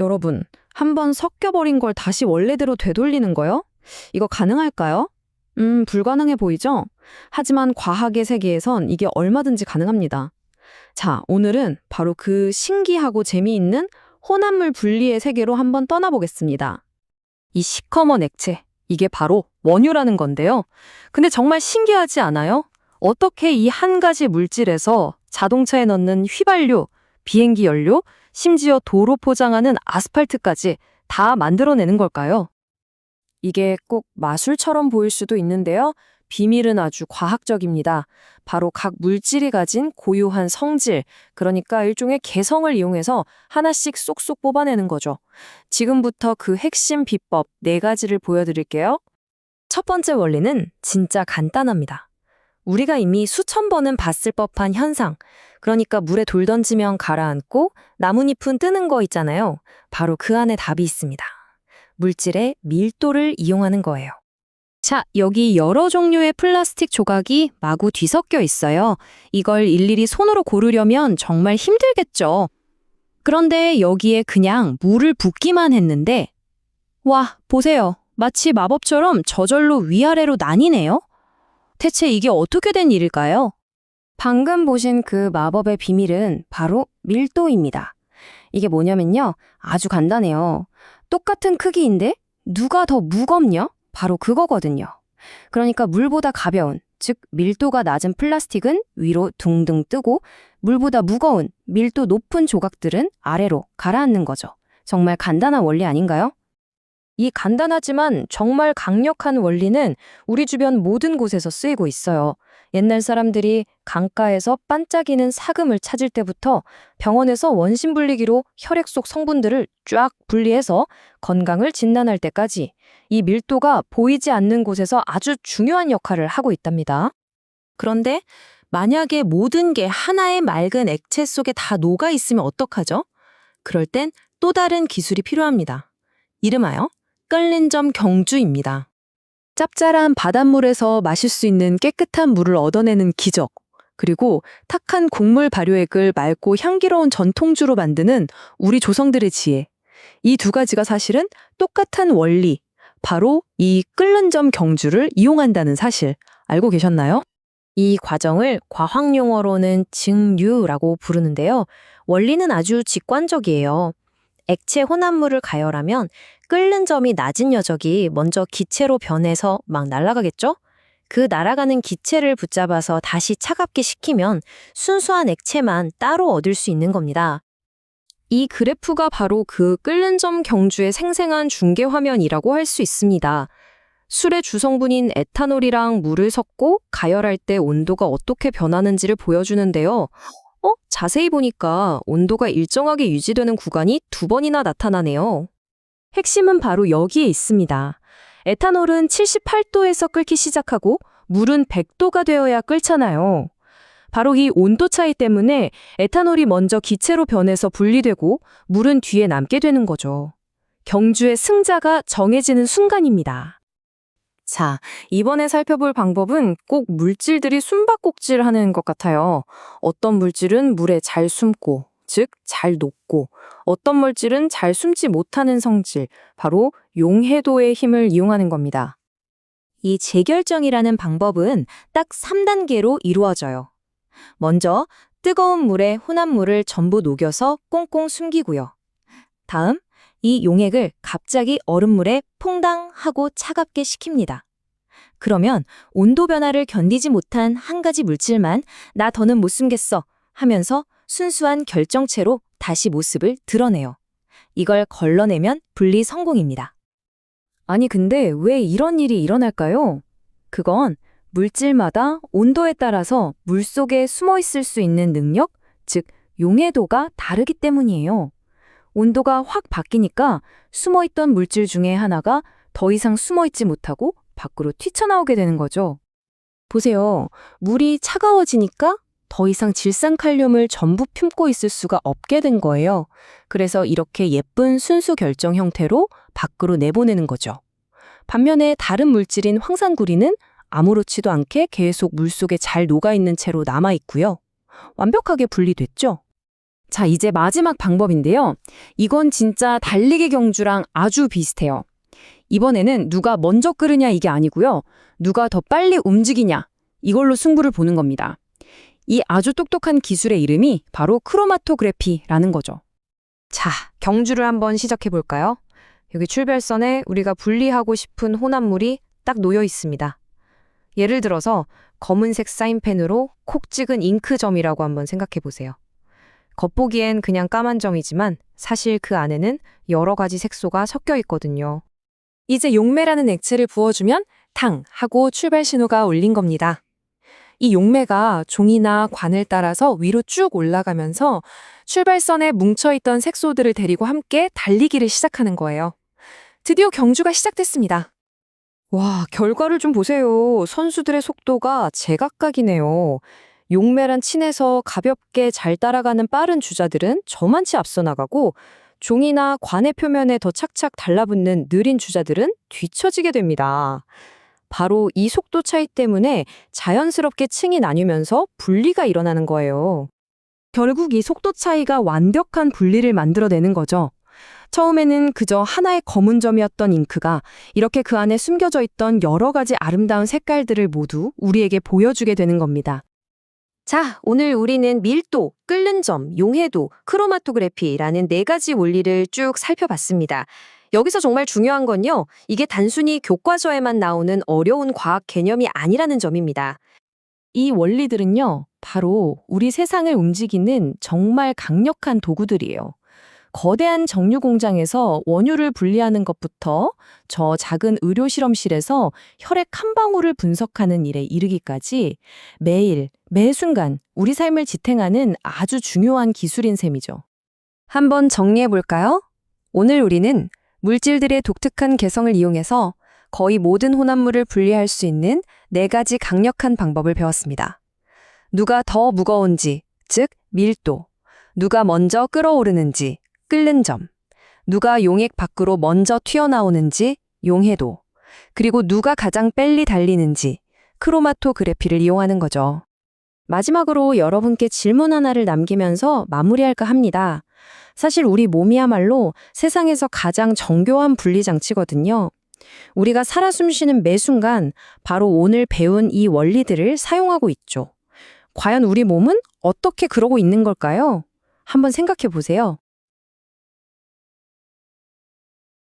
여러분, 한번 섞여버린 걸 다시 원래대로 되돌리는 거요? 이거 가능할까요? 음, 불가능해 보이죠? 하지만 과학의 세계에선 이게 얼마든지 가능합니다. 자, 오늘은 바로 그 신기하고 재미있는 혼합물 분리의 세계로 한번 떠나보겠습니다. 이 시커먼 액체, 이게 바로 원유라는 건데요. 근데 정말 신기하지 않아요? 어떻게 이 한 가지 물질에서 자동차에 넣는 휘발유, 비행기 연료, 심지어 도로 포장하는 아스팔트까지 다 만들어내는 걸까요? 이게 꼭 마술처럼 보일 수도 있는데요. 비밀은 아주 과학적입니다. 바로 각 물질이 가진 고유한 성질, 그러니까 일종의 개성을 이용해서 하나씩 쏙쏙 뽑아내는 거죠. 지금부터 그 핵심 비법 네 가지를 보여드릴게요. 첫 번째 원리는 진짜 간단합니다. 우리가 이미 수천 번은 봤을 법한 현상, 그러니까 물에 돌 던지면 가라앉고 나뭇잎은 뜨는 거 있잖아요. 바로 그 안에 답이 있습니다. 물질의 밀도를 이용하는 거예요. 자, 여기 여러 종류의 플라스틱 조각이 마구 뒤섞여 있어요. 이걸 일일이 손으로 고르려면 정말 힘들겠죠. 그런데 여기에 그냥 물을 붓기만 했는데, 와, 보세요. 마치 마법처럼 저절로 위아래로 나뉘네요. 대체 이게 어떻게 된 일일까요? 방금 보신 그 마법의 비밀은 바로 밀도입니다. 이게 뭐냐면요. 아주 간단해요. 똑같은 크기인데 누가 더 무겁냐? 바로 그거거든요. 그러니까 물보다 가벼운, 즉 밀도가 낮은 플라스틱은 위로 둥둥 뜨고 물보다 무거운, 밀도 높은 조각들은 아래로 가라앉는 거죠. 정말 간단한 원리 아닌가요? 이 간단하지만 정말 강력한 원리는 우리 주변 모든 곳에서 쓰이고 있어요. 옛날 사람들이 강가에서 반짝이는 사금을 찾을 때부터 병원에서 원심 분리기로 혈액 속 성분들을 쫙 분리해서 건강을 진단할 때까지 이 밀도가 보이지 않는 곳에서 아주 중요한 역할을 하고 있답니다. 그런데 만약에 모든 게 하나의 맑은 액체 속에 다 녹아 있으면 어떡하죠? 그럴 땐 또 다른 기술이 필요합니다. 이름하여 끓는 점 경주입니다. 짭짤한 바닷물에서 마실 수 있는 깨끗한 물을 얻어내는 기적, 그리고 탁한 곡물 발효액을 맑고 향기로운 전통주로 만드는 우리 조성들의 지혜. 이 두 가지가 사실은 똑같은 원리, 바로 이 끓는 점 경주를 이용한다는 사실 알고 계셨나요? 이 과정을 과학 용어로는 증류라고 부르는데요. 원리는 아주 직관적이에요. 액체 혼합물을 가열하면 끓는 점이 낮은 녀석이 먼저 기체로 변해서 막 날아가겠죠? 그 날아가는 기체를 붙잡아서 다시 차갑게 식히면 순수한 액체만 따로 얻을 수 있는 겁니다. 이 그래프가 바로 그 끓는 점 경주의 생생한 중계 화면이라고 할 수 있습니다. 술의 주성분인 에탄올이랑 물을 섞고 가열할 때 온도가 어떻게 변하는지를 보여주는데요. 어? 자세히 보니까 온도가 일정하게 유지되는 구간이 두 번이나 나타나네요. 핵심은 바로 여기에 있습니다. 에탄올은 78도에서 끓기 시작하고 물은 100도가 되어야 끓잖아요. 바로 이 온도 차이 때문에 에탄올이 먼저 기체로 변해서 분리되고 물은 뒤에 남게 되는 거죠. 경주의 승자가 정해지는 순간입니다. 자, 이번에 살펴볼 방법은 꼭 물질들이 숨바꼭질 하는 것 같아요. 어떤 물질은 물에 잘 숨고, 즉, 잘 녹고, 어떤 물질은 잘 숨지 못하는 성질, 바로 용해도의 힘을 이용하는 겁니다. 이 재결정이라는 방법은 딱 3단계로 이루어져요. 먼저 뜨거운 물에 혼합물을 전부 녹여서 꽁꽁 숨기고요. 다음, 이 용액을 갑자기 얼음물에 퐁당 하고 차갑게 식힙니다. 그러면 온도 변화를 견디지 못한 한 가지 물질만 나 더는 못 숨겠어 하면서 순수한 결정체로 다시 모습을 드러내요. 이걸 걸러내면 분리 성공입니다. 아니 근데 왜 이런 일이 일어날까요? 그건 물질마다 온도에 따라서 물 속에 숨어 있을 수 있는 능력, 즉 용해도가 다르기 때문이에요. 온도가 확 바뀌니까 숨어 있던 물질 중에 하나가 더 이상 숨어 있지 못하고 밖으로 튀쳐나오게 되는 거죠. 보세요. 물이 차가워지니까 더 이상 질산칼륨을 전부 품고 있을 수가 없게 된 거예요. 그래서 이렇게 예쁜 순수 결정 형태로 밖으로 내보내는 거죠. 반면에 다른 물질인 황산구리는 아무렇지도 않게 계속 물속에 잘 녹아있는 채로 남아있고요. 완벽하게 분리됐죠. 자, 이제 마지막 방법인데요. 이건 진짜 달리기 경주랑 아주 비슷해요. 이번에는 누가 먼저 끓으냐 이게 아니고요. 누가 더 빨리 움직이냐 이걸로 승부를 보는 겁니다. 이 아주 똑똑한 기술의 이름이 바로 크로마토그래피라는 거죠. 자, 경주를 한번 시작해 볼까요? 여기 출발선에 우리가 분리하고 싶은 혼합물이 딱 놓여 있습니다. 예를 들어서 검은색 사인펜으로 콕 찍은 잉크점이라고 한번 생각해 보세요. 겉보기엔 그냥 까만 점이지만 사실 그 안에는 여러 가지 색소가 섞여 있거든요. 이제 용매라는 액체를 부어주면 탕 하고 출발 신호가 울린 겁니다. 이 용매가 종이나 관을 따라서 위로 쭉 올라가면서 출발선에 뭉쳐있던 색소들을 데리고 함께 달리기를 시작하는 거예요. 드디어 경주가 시작됐습니다. 와, 결과를 좀 보세요. 선수들의 속도가 제각각이네요. 용매란 친에서 가볍게 잘 따라가는 빠른 주자들은 저만치 앞서 나가고 종이나 관의 표면에 더 착착 달라붙는 느린 주자들은 뒤처지게 됩니다. 바로 이 속도 차이 때문에 자연스럽게 층이 나뉘면서 분리가 일어나는 거예요. 결국 이 속도 차이가 완벽한 분리를 만들어내는 거죠. 처음에는 그저 하나의 검은 점이었던 잉크가 이렇게 그 안에 숨겨져 있던 여러 가지 아름다운 색깔들을 모두 우리에게 보여주게 되는 겁니다. 자, 오늘 우리는 밀도, 끓는 점, 용해도, 크로마토그래피라는 네 가지 원리를 쭉 살펴봤습니다. 여기서 정말 중요한 건요, 이게 단순히 교과서에만 나오는 어려운 과학 개념이 아니라는 점입니다. 이 원리들은요, 바로 우리 세상을 움직이는 정말 강력한 도구들이에요. 거대한 정유 공장에서 원유를 분리하는 것부터 저 작은 의료 실험실에서 혈액 한 방울을 분석하는 일에 이르기까지 매일, 매 순간 우리 삶을 지탱하는 아주 중요한 기술인 셈이죠. 한번 정리해 볼까요? 오늘 우리는 물질들의 독특한 개성을 이용해서 거의 모든 혼합물을 분리할 수 있는 네 가지 강력한 방법을 배웠습니다. 누가 더 무거운지, 즉 밀도, 누가 먼저 끓어오르는지, 끓는 점, 누가 용액 밖으로 먼저 튀어나오는지, 용해도, 그리고 누가 가장 빨리 달리는지, 크로마토그래피를 이용하는 거죠. 마지막으로 여러분께 질문 하나를 남기면서 마무리할까 합니다. 사실 우리 몸이야말로 세상에서 가장 정교한 분리장치거든요. 우리가 살아 숨쉬는 매 순간 바로 오늘 배운 이 원리들을 사용하고 있죠. 과연 우리 몸은 어떻게 그러고 있는 걸까요? 한번 생각해 보세요.